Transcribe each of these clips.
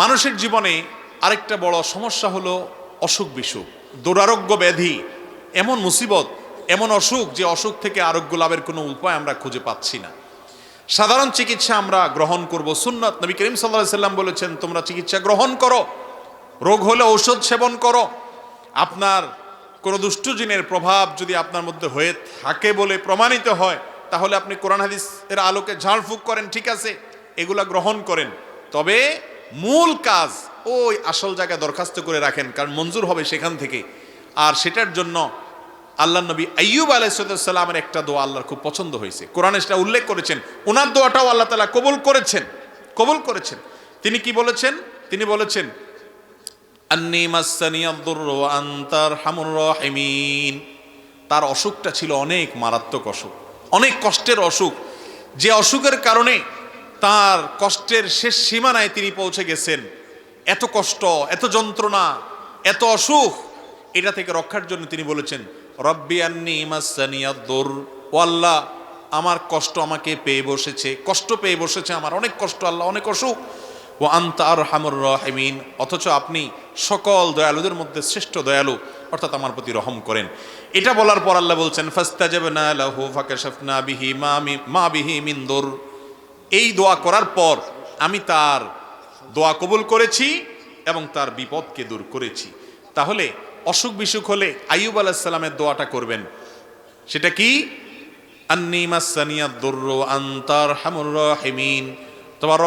মানুষের জীবনে আরেকটা বড় সমস্যা হলো অসুখ বিসুখ। দুরারোগ্য ব্যাধি, এমন মুসিবত, এমন অসুখ যে অসুখ থেকে আরোগ্য লাভের কোনো উপায় আমরা খুঁজে পাচ্ছি না। সাধারণ চিকিৎসা আমরা গ্রহণ করব সুন্নত। নবী করিম সাল্লাহ সাল্লাম বলেছেন, তোমরা চিকিৎসা গ্রহণ করো, রোগ হলে ঔষধ সেবন করো। আপনার কোনো দুষ্টু জিনের প্রভাব যদি আপনার মধ্যে হয়ে থাকে বলে প্রমাণিত হয়, তাহলে আপনি কোরআন হাদিস এর আলোকে ঝাড়ফুঁক করেন, ঠিক আছে, এগুলা গ্রহণ করেন। তবে মূল কাজ ওই আসল জায়গায় দরখাস্ত করে রাখেন, কারণ মঞ্জুর হবে সেখান থেকে। আর সেটার জন্য আল্লাহ নবী আইয়ুব আলাইসাল্লামের একটা দোয়া আল্লাহর খুব পছন্দ হয়েছে। কোরআনে সেটা উল্লেখ করেছেন। ওনার দোয়াটাও আল্লাহ তালা কবুল করেছেন কবুল করেছেন। তিনি কি বলেছেন? তিনি বলেছেন তার অসুখটা ছিল অনেক মারাত্মক অসুখ, অনেক কষ্টের অসুখ। যে অসুখের কারণে তার কষ্টের শেষ সীমানায় তিনি পৌঁছে গেছেন। এত কষ্ট, এত যন্ত্রণা, এত অসুখ, এটা থেকে রক্ষার জন্য তিনি বলেছেন, রব্বি আন্নি মাসানিয়াদুর ও আল্লাহ, আমার কষ্ট আমাকে পেয়ে বসেছে, কষ্ট পেয়ে বসেছে আমার, অনেক কষ্ট, আল্লাহ অনেক অসুখ। ও আন্তা আর হামুর রহিমিন, অথচ আপনি সকল দয়ালুদের মধ্যে শ্রেষ্ঠ দয়ালু, অর্থাৎ আমার প্রতি রহম করেন। এটা বলার পর আল্লাহ বলছেন, ফাস্তাজাবনা লাহু ফাকাশাফনা বিহি মা বিহি মিন এই দোয়া করার পর আমি তার দোয়া কবুল করেছি এবং তার বিপদকে দূর করেছি। তাহলে অসুখ বিসুখ হলে আইয়ুব আলাহিসাল্লামের দোয়াটা করবেন। সেটা কি? আন্তার রাহিমিন। তোমার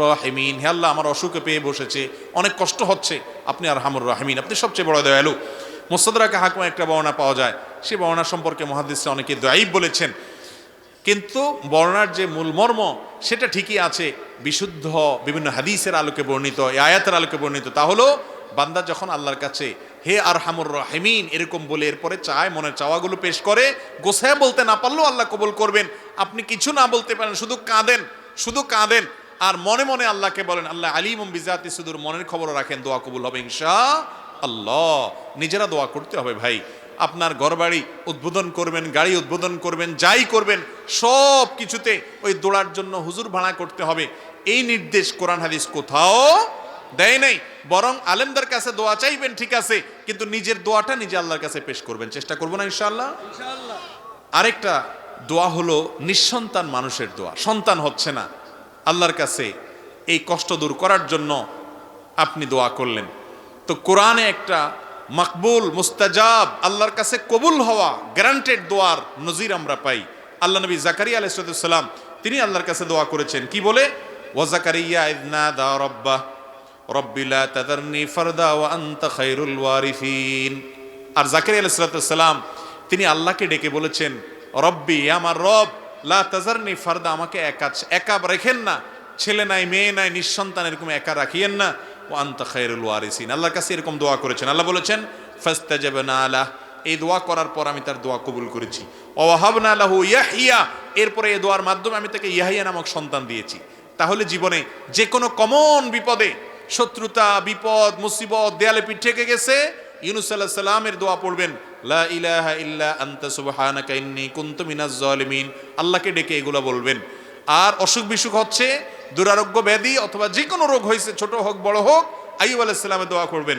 রাহিমিন। হে আমার অসুখে পেয়ে বসেছে। অনেক কষ্ট হচ্ছে। আপনি আর আপনি সবচেয়ে বড় একটা বর্ণনা পাওয়া যায়। সেই বর্ণনা সম্পর্কে মহাদিসরা অনেকে দয়াই বলেছেন। কিন্তু বর্ণার যে মূল মর্ম, সেটা ঠিকই আছে। বিশুদ্ধ বিভিন্ন হাদিসের আলোকে বর্ণিত আয়াতের আলোকে বর্ণিত। তা হলো, বান্দা যখন আল্লাহর কাছে, হে আর হামুর রহিমিন, এরকম বলে এরপরে চায়, মনের চাওয়াগুলো পেশ করে গোসায় বলতে না পারলেও আল্লাহ কবুল করবেন। আপনি কিছু না বলতে পারেন, শুধু কাঁদেন শুধু কাঁদেন। আর মনে মনে আল্লাহকে বলেন, আল্লাহ আলিম বিজাতি সুদূর, মনের খবর রাখেন, দোয়া কবুল হবে ইনশা আল্লাহ নিজেরা দোয়া করতে হবে ভাই। আপনার ঘরবাড়ি উদ্বোধন করবেন গাড়ি উদ্বোধন করবেন যাই করবেন সব কিছুতে ওই দৌড়ার জন্য হুজুর ভাড়া করতে হবে। এই নির্দেশ কোরআন হাদিস কোথাও দেয় নাই। বরং আলেমদের কাছে দোয়া চাইবেন ঠিক আছে কিন্তু নিজের দোয়াটা নিজে আল্লাহর কাছে পেশ করবেন। চেষ্টা করব না ইনশাআল্লাহ। আরেকটা দোয়া হলো নিঃসন্তান মানুষের দোয়া। সন্তান হচ্ছে না। আল্লাহর কাছে এই কষ্ট দূর করার জন্য আপনি দোয়া করলেন। তো কোরআনে একটা মকবুল, মুস্তাজাব, আল্লাহর কাছে কবুল হওয়া গ্যারান্টেড দোয়ার নজির আমরা পাই। আল্লাহ নবী জাকারিয়া আলাইসালাম তিনি আল্লাহর কাছে দোয়া করেছেন। কি বলে? ওয়াজাকারিয়া ইদনা দা রব্বা রব্বিলা তাদারনি ফারদা ওয়া আনতা খায়রুল ওয়ারিসিন। আর জাকারিয়া আলাইহিস সালাম, তিনি আল্লাহকে ডেকে বলেছেন, রব্বি, আমার রব, লা তাজারনি ফারদা, আমাকে একা একা রেখেন না। ছেলে নাই, মেয়ে নাই, নিঃসন্তান, এরকম একা রাখিয়েন না। ও আন্তা খায়রুল ওয়ারিসিন। আল্লাহর কাছে এরকম দোয়া করেছেন। আল্লাহ বলেছেন, ফাস্তাজাবনা আলা এই দোয়া করার পর আমি তার দোয়া কবুল করেছি। ওয়াহাবনা লাহু ইয়াহিয়া এরপরে এই দোয়ার মাধ্যমে আমি তাকে ইয়াহিয়া নামক সন্তান দিয়েছি। তাহলে জীবনে যে কোনো কমন বিপদে, শত্রুতা, বিপদ, মুসিবত, দেয়ালে পিঠ ঠেকে গেছে, ইউনুস আল্লাহ সাল্লামের দোয়া পড়বেন, লা ইলাহা ইল্লা আনতা সুবহানাকা ইন্নী কুনতু মিনাজ জালিমিন আল্লাহকে ডেকে এগুলো বলবেন। আর অসুখ বিসুখ হচ্ছে দুরারোগ্য ব্যাধি অথবা যে কোনো রোগ হয়েছে ছোট হোক, বড় হোক আইব আলাইসাল্লামে দোয়া করবেন।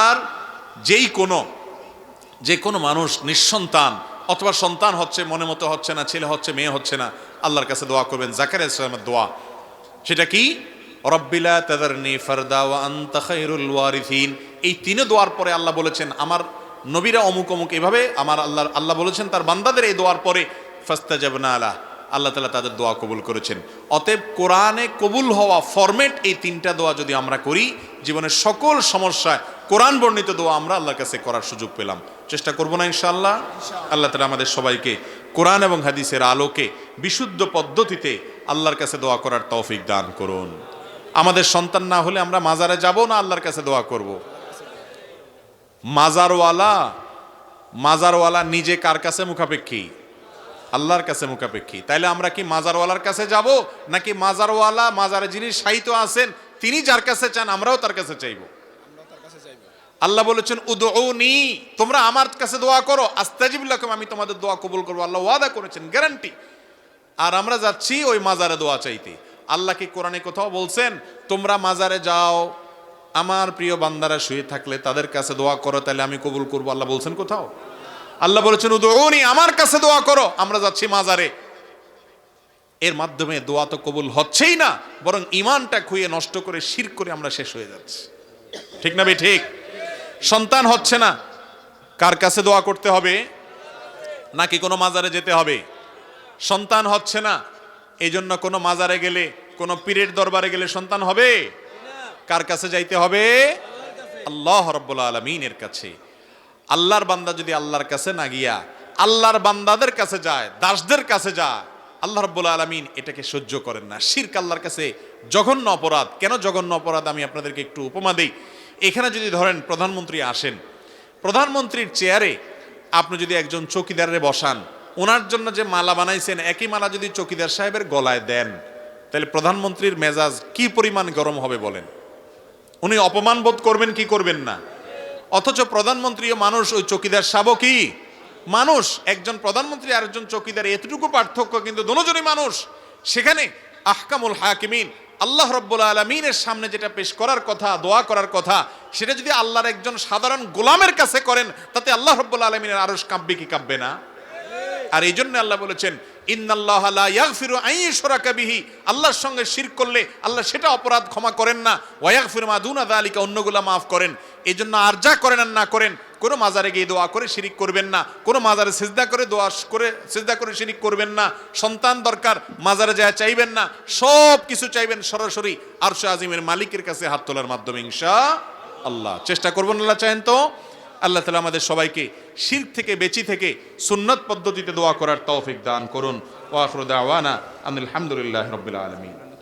আর যেই কোনো যে কোনো মানুষ নিঃসন্তান, অথবা সন্তান হচ্ছে, মনে মতো হচ্ছে না, ছেলে হচ্ছে, মেয়ে হচ্ছে না, আল্লাহর কাছে দোয়া করবেন জাকারিয়া ইসলামের দোয়া। সেটা কি? রব্বিলা তাদারনি ফারদা ওয়া আনতা খায়রুল ওয়ারিসিন এই তিনে দোয়ার পরে আল্লাহ বলেছেন, আমার নবীরা অমুক অমুক এভাবে, আমার আল্লাহ আল্লাহ বলেছেন, তার বান্দাদের এই দোয়ার পরে ফাস্তাজাবনা আলা আল্লাহ তালা তাদের দোয়া কবুল করেছেন। অতএব কোরআনে কবুল হওয়া ফরমেট এই তিনটা দোয়া যদি আমরা করি জীবনের সকল সমস্যায় কোরআন বর্ণিত দোয়া আমরা আল্লাহর কাছে করার সুযোগ পেলাম। চেষ্টা করব না ইনশাআল্লাহ? আল্লাহ তালা আমাদের সবাইকে কোরআন এবং হাদিসের আলোকে বিশুদ্ধ পদ্ধতিতে আল্লাহর কাছে দোয়া করার তৌফিক দান করুন। আমাদের সন্তান না হলে আমরা মাজারে যাব না আল্লাহর কাছে দোয়া করব? মাজারওয়ালা মাজারওয়ালা নিজে কার কাছে মুখাপেক্ষী? আল্লাহর কাছে মুখাপেক্ষী। তাইলে আমরা কি মাজারওয়ালার কাছে যাব? নাকি মাজারওয়ালা মাজারে যিনি সাহিত্য আছেন তিনি যার কাছে চান আমরাও তার কাছে চাইব? আল্লাহ বলেছেন উদৌনি তোমরা আমার কাছে দোয়া করো আস্তাজিবুল্লাহম আমি তোমাদের দোয়া কবুল করব। আল্লাহ ওয়াদা করেছেন গ্যারান্টি। আর আমরা যাচ্ছি ওই মাজারে দোয়া চাইতে। আল্লাহ কি কোরআনে কোথাও বলছেন তোমরা মাজারে যাও আমার প্রিয় বান্দারা শুয়ে থাকলে তাদের কাছে দোয়া করো তাহলে আমি কবুল করব? আল্লাহ বলছেন কোথাও? আল্লাহ বলেছেন উদৌনি আমার কাছে দোয়া করো, আমরা যাচ্ছি মাজারে। এর মাধ্যমে দোয়া তো কবুল হচ্ছেই না, বরং ইমানটা খুঁয়ে নষ্ট করে, শির করে আমরা শেষ হয়ে যাচ্ছি। ঠিক না বে ঠিক? সন্তান হচ্ছে না, কার কাছে দোয়া করতে হবে? নাকি কোনো মাজারে যেতে হবে? সন্তান হচ্ছে না এই জন্য কোনো মাজারে গেলে, কোনো পীরের দরবারে গেলে সন্তান হবে? কার কাছে যাইতে হবে? আল্লাহ রব্বুল আলমিনের কাছে। আল্লাহর বান্দা যদি আল্লাহর কাছে না গিয়া আল্লাহর বান্দাদের কাছে যায়, দাসদের কাছে যায়, আল্লাহ রব্বুল আলমিন এটাকে সহ্য করেন না। শির্ক আল্লাহর কাছে জঘন্য অপরাধ। কেন জঘন্য অপরাধ? আমি আপনাদেরকে একটু উপমা দিই। এখানে যদি ধরেন প্রধানমন্ত্রী আসেন, প্রধানমন্ত্রীর চেয়ারে আপনি যদি একজন চৌকিদারে বসান ওনার জন্য যে মালা বানাইছেন, একই মালা যদি চৌকিদার সাহেবের গলায় দেন, তাহলে প্রধানমন্ত্রীর মেজাজ কি পরিমাণ গরম হবে বলেন? উনি অপমান বোধ করবেন কি করবেন না? অথচ প্রধানমন্ত্রী মানুষ, ওই চকিদার কি? মানুষ, একজন প্রধানমন্ত্রী আর একজন চৌকিদার এতটুকু পার্থক্য কিন্তু দুজনই মানুষ। সেখানে আহকামুল হাকিমিন, আল্লাহ রব্বুল আলমিনের সামনে যেটা পেশ করার কথা, দোয়া করার কথা, সেটা যদি আল্লাহর একজন সাধারণ গোলামের কাছে করেন, তাতে আল্লাহ রব্বুল আলমিনের আরস কাঁপবে কি কাঁপবে না? আর এই জন্য আল্লাহ বলেছেন আল্লাহর সঙ্গে শিরক করলে আল্লাহ সেটা অপরাধ ক্ষমা করেন না। যালিকা, অন্যগুলা মাফ করেন। এই জন্য আর যা করেন আর না করেন, কোনো মাজারে গিয়ে দোয়া করে শিরিক করবেন না। কোনো মাজারে সিজদা করে দোয়া করে সিজদা করে শিরিক করবেন না। সন্তান দরকার, মাজারে যায় চাইবেন না, সব কিছু চাইবেন সরাসরি আরশ আজিমের মালিকের কাছে হাত তোলার মাধ্যমে, ইনশা আল্লাহ। চেষ্টা করবেন আল্লাহ চাহেন তো? আল্লাহ তালা আমাদের সবাইকে শির থেকে, বেঁচি থেকে সুন্নত পদ্ধতিতে দোয়া করার তৌফিক দান করুন। ওয়াখরুদ আওয়ানা আলহামদুলিল্লাহ রবিল আলমিন।